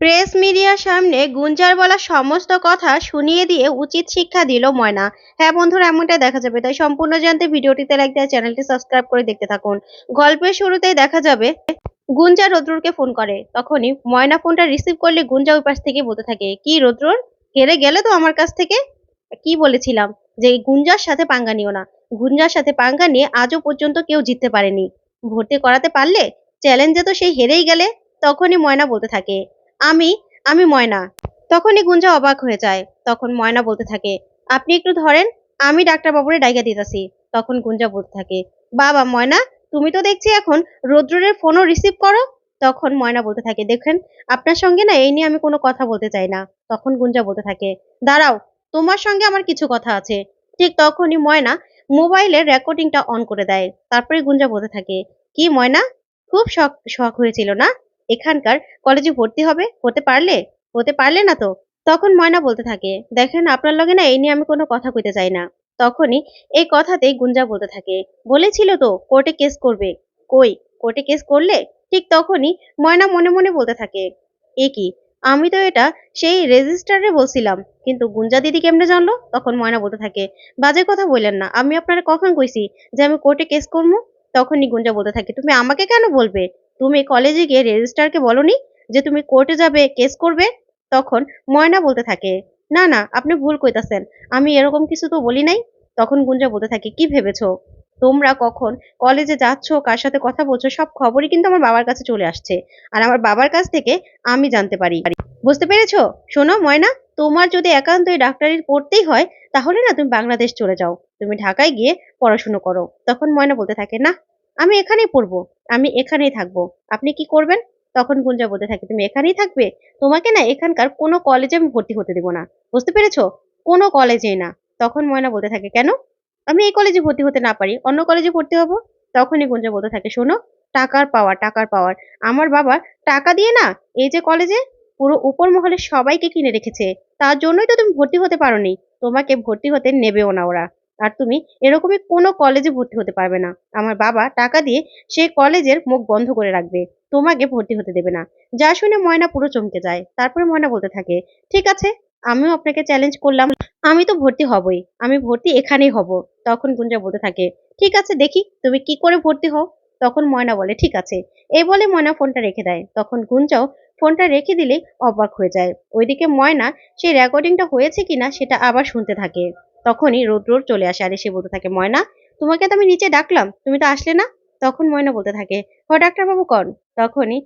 Press মিডিয়ার সামনে গুঞ্জার বলা সমস্ত কথা শুনিয়ে দিয়ে উচিত শিক্ষা দিল ময়না। হ্যাঁ বন্ধুরা, এমনটাই দেখা যাবে। তাই সম্পূর্ণ জানতে ভিডিওটিতে লাইক দেওয়া চ্যানেলটি সাবস্ক্রাইব করে দেখতে থাকুন। গল্পের শুরুতেই দেখা যাবে, গুঞ্জা রদ্রুরকে ফোন করে। তখনই ময়না ফোনটা রিসিভ করলে গুঞ্জা ওই পাশ থেকে বলতে থাকে, কি রদ্রুর? হেরে গেলে তো আমার কাছ থেকে? কি বলেছিলাম? যে গুঞ্জার সাথে পাঙ্গা নিও না। গুঞ্জার সাথে পাঙ্গা নিয়ে আজও পর্যন্ত কেউ জিততে পারেনি। ভর্তি করাতে পারলে চ্যালেঞ্জে তো সেই হেরেই গেলে, তখনই ময়না বলতে থাকে আমি আমি ময়না। তখনই গুঞ্জা অবাক হয়ে যায়। তখন ময়না বলতে থাকে, আপনি একটু ধরেন, আমি ডাক্তার বাবুরে ডাইগা দিতেছি। তখন গুঞ্জা বলতে থাকে, বাবা, ময়না, তুমি তো দেখছি এখন রুদ্রের ফোনও রিসিভ করো। তখন ময়না বলতে থাকে, দেখেন, আপনার সঙ্গে না এই নিয়ে আমি কোনো কথা বলতে চাই না। তখন গুঞ্জা বলতে থাকে, দাঁড়াও, তোমার সঙ্গে আমার কিছু কথা আছে। ঠিক তখনই ময়না মোবাইলের রেকর্ডিংটা অন করে দেয়। তারপরে গুঞ্জা বলতে থাকে, কি ময়না, খুব শখ শখ হয়েছিল না? এখানকার কলেজে ভর্তি হবে, হতে পারলে হতে পারলে না তো? তখন ময়না বলতে থাকে, দেখেন, আপনার লগে না এই নিয়ে আমি কোনো কথা কইতে চাই না। তখনই এই কথাতেই গুঞ্জা বলতে থাকে, বলেছিল তো কোর্টে কেস করবে। কই, কোর্টে কেস করলে? ঠিক তখনই ময়না মনে মনে বলতে থাকে, এ কি, আমি তো এটা সেই রেজিস্টারে বলছিলাম, কিন্তু গুঞ্জা দিদি কেমনে জানলো? তখন ময়না বলতে থাকে, বাজে কথা বললেন না, আমি আপনারা কখন কইছি যে আমি কোর্টে কেস করব তখনই গুঞ্জা বলতে থাকে, তুমি আমাকে কেন বলবে? তুমি কলেজে গিয়ে রেজিস্ট্রারকে বলনি যে তুমি কোর্টে যাবে কেস করবে? তখন ময়না বলতে থাকে, না না, আপনি ভুল কইতাছেন। আমি এরকম কিছু তো বলি নাই। তখন গুঞ্জা বলতে থাকে, কি ভেবেছো? তোমরা কখন কলেজে যাচ্ছ, কার সাথে কথা বলছো, সব খবরই কিন্তু আমার বাবার কাছে চলে আসছে। আর আমার বাবার কাছ থেকে আমি জানতে পারি। বুঝতে পেরেছ? শোনো ময়না, তোমার যদি একান্তই ডাক্তারি পড়তেই হয়, তাহলে না তুমি বাংলাদেশ চলে যাও। তুমি ঢাকায় গিয়ে পড়াশুনো করো। তখন ময়না বলতে থাকে, না আমি এখানেই পড়ব, আমি এখানেই থাকব। আপনি কি করবেন? তখন গুঞ্জা বলতে থাকে, তুমি এখানেই থাকবে? তোমাকে না এখানকার কোনো কলেজে আমি ভর্তি হতে দেবো না। বুঝতে পেরেছ? কোনো কলেজেই না। তখন ময়না বলতে থাকে, কেন? আমি এই কলেজে ভর্তি হতে না পারি, অন্য কলেজে ভর্তি হব? তখনই গুঞ্জা বলতে থাকে, শোনো, টাকার পাওয়ার টাকার পাওয়ার আমার বাবা টাকা দিয়ে না এই যে কলেজে পুরো উপর মহলে সবাইকে কিনে রেখেছে। তার জন্যই তো তুমি ভর্তি হতে পারোনি। তোমাকে ভর্তি হতে নেবেও না ওরা। আর তুমি এরকমই কোনো কলেজে ভর্তি হতে পারবে না। আমার বাবা টাকা দিয়ে সেই কলেজের মুখ বন্ধ করে রাখবে। তোমাকে ভর্তি হতে দেবে না। যা শুনে ময়না পুরো চমকে যায়। তারপরে ময়না বলতে থাকে, ঠিক আছে, আমিও আপনাকে চ্যালেঞ্জ করলাম। আমি তো ভর্তি হবই। আমি ভর্তি এখানেই হব। তখন গুঞ্জা বলতে থাকে, ঠিক আছে, দেখি তুমি কি করে ভর্তি হও? তখন ময়না বলে, ঠিক আছে। এই বলে ময়না ফোনটা রেখে দেয়। তখন গুঞ্জাও ফোনটা রেখে দিলেই অবাক হয়ে যায়। ওইদিকে ময়না সেই রেকর্ডিংটা হয়েছে কিনা সেটা আবার শুনতে থাকে। তখনই রৌদ্র চলে আসে। আর এসে বলতে থাকে, ময়না, তোমাকে তো আমি নিচে ডাকলাম, তুমি তো আসলে না? তখন ময়না বলতে থাকে, হ, ডাক্তারবাবু, কন। তখনই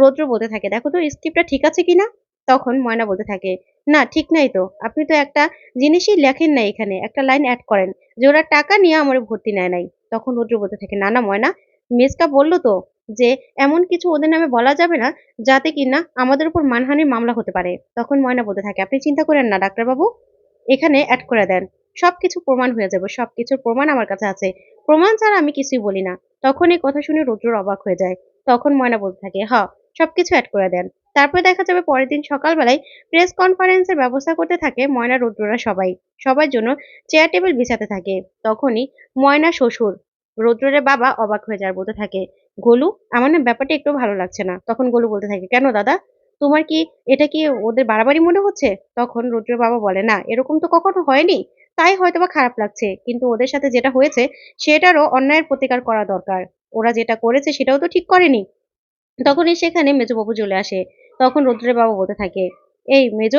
রৌদ্র বলতে থাকে, দেখো তো, স্ক্রিপ্টটা ঠিক আছে কিনা? তখন ময়না বলতে থাকে, না, ঠিক নাই তো। আপনি তো একটা জিনিসই লেখেন না এখানে, একটা লাইন অ্যাড করেন, যে ওরা টাকা নিয়ে আমার ভর্তি নেয় নাই। তখন রৌদ্র বলতে থাকে, না না, ময়না, মেসকা বলল তো যে এমন কিছু ওদের নামে বলা যাবে না, যাতে কিনা আমাদের উপর মানহানির মামলা হতে পারে। তখন ময়না বলতে থাকে, আপনি চিন্তা করেন না, ডাক্তারবাবু, এখানে অ্যাড করে দেন। সবকিছু প্রমাণ হয়ে যাবে, সবকিছুর প্রমাণ আমার কাছে আছে। প্রমাণ ছাড়া আমি কিছুই বলি না। তখন এই কথা শুনে রুদ্র অবাক হয়ে যায়। তখন ময়না বলতে থাকে, হ, সবকিছু অ্যাড করে দেন। তারপরে দেখা যাবে পরের দিন সকালবেলায় প্রেস কনফারেন্সের ব্যবস্থা করতে থাকে ময়না, রুদ্ররা সবাই। সবার জন্য চেয়ার টেবিল বিছাতে থাকে। তখনই ময়না শ্বশুর, রুদ্রের বাবা অবাক হয়ে যায়, বলতে থাকে, গোলু, আমার না ব্যাপারটা একটু ভালো লাগছে না। তখন গোলু বলতে থাকে, কেন দাদা? তোমার কি এটা কি ওদের বাড়াবাড়ি মনে হচ্ছে? তখন রুদ্রের বাবা বলে, না, এরকম তো কখনো হয়নি। তাই হয়তো বা খারাপ লাগছে। কিন্তু ওদের সাথে যেটা হয়েছে, সেটারও অন্যায়ের প্রতিকার করা দরকার। ওরা যেটা করেছে, সেটাও তো ঠিক করেনি। তখনই সেখানে মেজবাবু চলে আসে। তখন রুদ্রের বাবা বলতে থাকে, এই মেজ,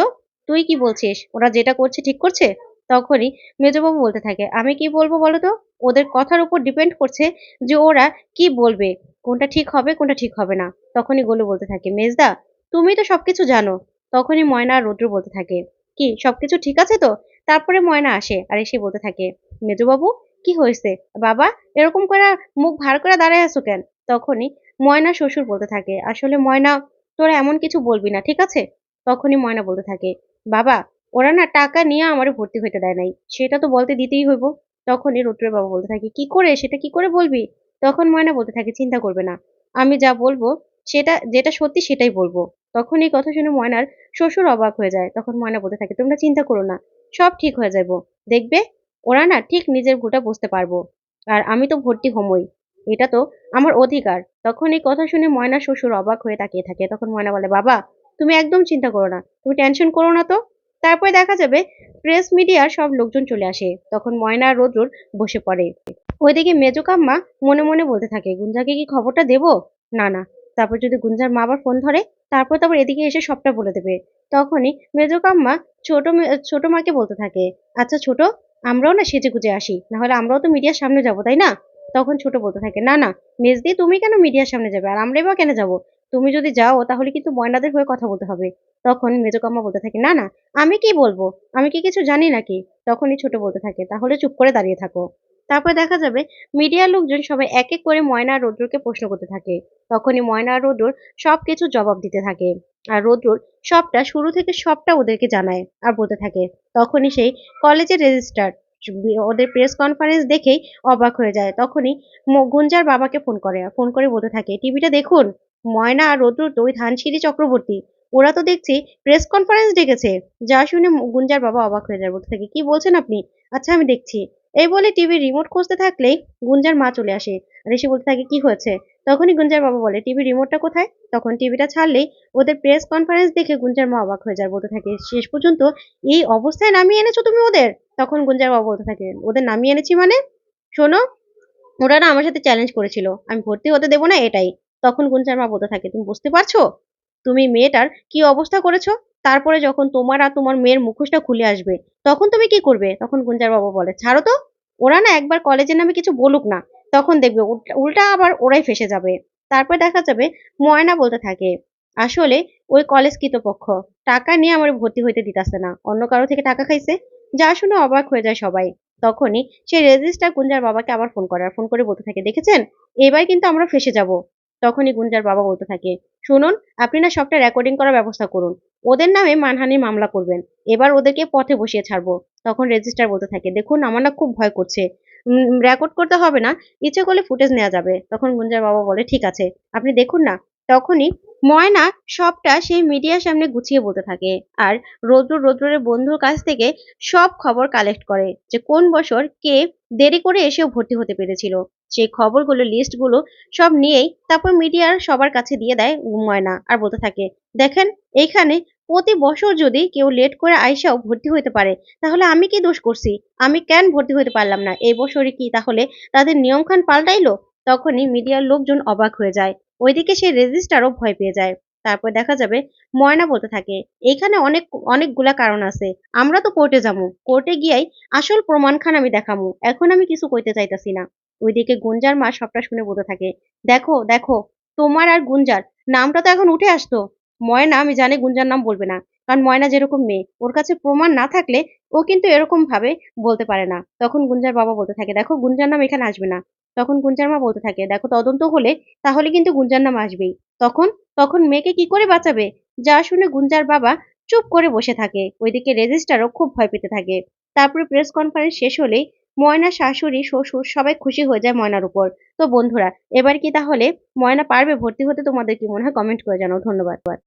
তুই কি বলছিস? ওরা যেটা করছে, ঠিক করছে? তখনই মেজবাবু বলতে থাকে, আমি কি বলব বলো তো? ওদের কথার উপর ডিপেন্ড করছে যে ওরা কি বলবে? কোনটা ঠিক হবে, কোনটা ঠিক হবে না? তখনই গোলু বলতে থাকে, মেজদা, তুমি তো সবকিছু জানো। তখনই ময়না আর রুদ্র বলতে থাকে, কি, সবকিছু ঠিক আছে তো? তারপরে ময়না আসে আর এসে বলতে থাকে, মেজবাবু, কি হয়েছে? বাবা, এরকম করে মুখ ভার করে দাঁড়ায় আছো কেন? তখনই ময়না শ্বশুর বলতে থাকে, আসলে ময়না, তোরা এমন কিছু বলবি না, ঠিক আছে? তখনই ময়না বলতে থাকে, বাবা, ওরা না টাকা নিয়ে আমার ভর্তি হইতে দেয় নাই, সেটা তো বলতে দিতেই হইব। তখনই রুদ্রের বাবা বলতে থাকে, কি করে, সেটা কি করে বলবি? তখন ময়না বলতে থাকে, চিন্তা করবে না, আমি যা বলব, সেটা, যেটা সত্যি সেটাই বলব। তখন এই কথা শুনে ময়নার শ্বশুর অবাক হয়ে যায়, তখন ময়না বলতে থাকে, তোমরা চিন্তা করো না সব ঠিক হয়ে যাব দেখবে, ওরা না ঠিক নিজের ভুলটা বুঝতে পারব। আর আমি তো ভর্তি হমই। এটা তো আমার অধিকার। তখন এই কথা শুনে ময়না শ্বশুর অবাক হয়ে তাকিয়ে থাকে। তখন ময়না বলে, বাবা, তুমি একদম চিন্তা করো না। তুমি টেনশন করো না তো। তারপরে দেখা যাবে প্রেস মিডিয়ার সব লোকজন চলে আসে। তখন ময়না রোদ্রুর বসে পড়ে। ওইদিকে মেজো কাম্মা মনে মনে বলতে থাকে, গুঞ্জাকে কি খবরটা দেবো? না না। তারপর যদি গুঞ্জার মা আবার ফোন ধরে, তারপর তারপর এদিকে এসে সবটা বলে দেবে। তখনই মেজো কাম্মা ছোট ছোট মাকে বলতে থাকে আচ্ছা ছোট, আমরাও না সেজে গুজে আসি, নাহলে আমরাও তো মিডিয়ার সামনে যাব, তাই না? তখন ছোট বলতে থাকে, না না, মেজদি, তুমি কেন মিডিয়ার সামনে যাবে? আর আমরাই বা কেন যাব? তুমি যদি যাও, তাহলে কিন্তু ময়নাদের হয়ে কথা বলতে হবে। তখন মেজো কাম্মা বলতে থাকে, না না, আমি কি বলব? আমি কি কিছু জানি নাকি? তখনই ছোট বলতে থাকে, তাহলে চুপ করে দাঁড়িয়ে থাকো। তারপর দেখা যাবে মিডিয়ার লোকজন সবাই এক এক করে ময়না আর রৌদ্রকে প্রশ্ন করতে থাকে। তখনই ময়না আর রৌদ্র সবকিছু জবাব দিতে থাকে। আর রৌদ্র সবটা শুরু থেকে সবটা ওদেরকে জানায় আর বলতে থাকে। তখনই সেই কলেজের রেজিস্ট্রার ওদের প্রেস কনফারেন্স দেখেই অবাক হয়ে যায়। তখনই গুঞ্জার বাবাকে ফোন করে ফোন করে বলতে থাকে টিভিটা দেখুন, ময়না আর রৌদ্র তো ওই ধানসিঁড়ি চক্রবর্তী। ওরা তো দেখছি প্রেস কনফারেন্স ডেকেছে। যা শুনে গুঞ্জার বাবা অবাক হয়ে যায়, বলতে থাকে, কি বলছেন আপনি? আচ্ছা আমি দেখছি। এই বলে টিভির রিমোট খুঁজতে থাকলেই গুঞ্জার মা চলে আসে। এসে বলতে থাকে, কি হয়েছে? তখনই গুঞ্জার বাবা বলে টিভির রিমোটটা কোথায়? তখন টিভিটা ছাড়লেই ওদের প্রেস কনফারেন্স দেখে গুঞ্জার মা অবাক হয়ে যায়, বলতে থাকে, শেষ পর্যন্ত এই অবস্থায় নামিয়ে এনেছো তুমি ওদের? তখন গুঞ্জার বাবা বলতে থাকে, ওদের নামিয়ে এনেছি মানে? শোনো, ওরা আমার সাথে চ্যালেঞ্জ করেছিল, আমি ভর্তি হতে দেবো না এটাই। তখন গুঞ্জার মা বলতে থাকে, তুমি বুঝতে পারছ? তুমি মেয়েটার কি অবস্থা করেছ? তারপরে যখন তোমার আর তোমার মেয়ের মুখোশটা খুলে আসবে তখন তুমি কি করবে? তখন গুঞ্জার বাবা বলে, ছাড়ো তো, ওরা না একবার কলেজের নামে কিছু বলুক না। তখন দেখবে উল্টা- আবার ওরাই ফেসে যাবে। তারপর দেখা যাবে ময়না বলতে থাকে, আসলে ওই কলেজ কর্তৃপক্ষ টাকা নিয়ে আমার ভর্তি হইতে দিতেছে না, অন্য কারও থেকে টাকা খাইছে? যা শুনে অবাক হয়ে যায় সবাই। তখনই সে রেজিস্টার গুঞ্জার বাবাকে আবার ফোন করে, আর ফোন করে বলতে থাকে, দেখেছেন? এবার কিন্তু আমরা ফেসে যাব। তখনই গুঞ্জার বাবা বলতে থাকে শুনুন, আপনি না সবটা রেকর্ডিং করার ব্যবস্থা করুন। ওদের নামে মানহানির মামলা করবেন। এবার ওদেরকে পথে বসিয়ে ছাড়বো, তখন রেজিস্টার বলতে থাকে, দেখুন, আমার না খুব ভয় করছে। রেকর্ড করতে হবে না, ইচ্ছে করলে ফুটেজ নেওয়া যাবে। তখন গুঞ্জার বাবা বলে, ঠিক আছে, আপনি দেখুন না। তখনই ময়না সবটা সেই মিডিয়ার সামনে গুছিয়ে বলতে থাকে আর রৌদ্র রৌদ্রের বন্ধুর কাছ থেকে সব খবর কালেক্ট করে যে কোন বছর কে দেরি করে এসেও ভর্তি হতে পেরেছিল। সেই খবরগুলো লিস্টগুলো সব নিয়েই তারপর মিডিয়ার সবার কাছে দিয়ে দেয় ময়না আর বলতে থাকে, দেখেন, এইখানে প্রতি বছর যদি কেউ লেট করে আইসাও ভর্তি হতে পারে, তাহলে আমি কি দোষ করছি? আমি কেন ভর্তি হতে পারলাম না? এই বছরে কি তাহলে তাদের নিয়মখান পাল্টাইলো? তখনই মিডিয়ার লোকজন অবাক হয়ে যায়। ওইদিকে সেই রেজিস্টারও ভয় পেয়ে যায়। তারপর দেখা যাবে ময়না বলতে থাকে, এইখানে অনেক, অনেকগুলা কারণ আছে, আমরা তো কোর্টে যাব। কোর্টে গিয়াই আসল প্রমাণখান আমি দেখামু এখন আমি কিছু কইতে চাইতাছি না। ওইদিকে গুঞ্জার মা সবটা শুনে বলতে থাকে, দেখো দেখো, তোমার আর গুঞ্জার, নামটা তো এখন উঠে আসতো। ময়না, আমি জানি গুঞ্জার নাম বলবে না, কারণ ময়না যেরকম মেয়ে, ওর কাছে প্রমাণ না থাকলে ও কিন্তু এরকম ভাবে বলতে পারে না। তখন গুঞ্জার বাবা বলতে থাকে, দেখো, গুঞ্জার নাম এখানে আসবে না। তখন গুঞ্জার মা বলতে থাকে, দেখো, তদন্ত হলে তাহলে কিন্তু গুঞ্জার নাম আসবেই। তখন তখন মেয়েকে কি করে বাঁচাবে? যা শুনে গুঞ্জার বাবা চুপ করে বসে থাকে। ওইদিকে রেজিস্টারও খুব ভয় পেতে থাকে। তারপরে প্রেস কনফারেন্স শেষ হলেই ময়না শাশুড়ি, শ্বশুর সবাই খুশি হয়ে যায় ময়নার উপর। তো বন্ধুরা, এবার কি তাহলে ময়না পারবে ভর্তি হতে? তোমাদের কি মনে হয়? কমেন্ট করে জানাও। ধন্যবাদ।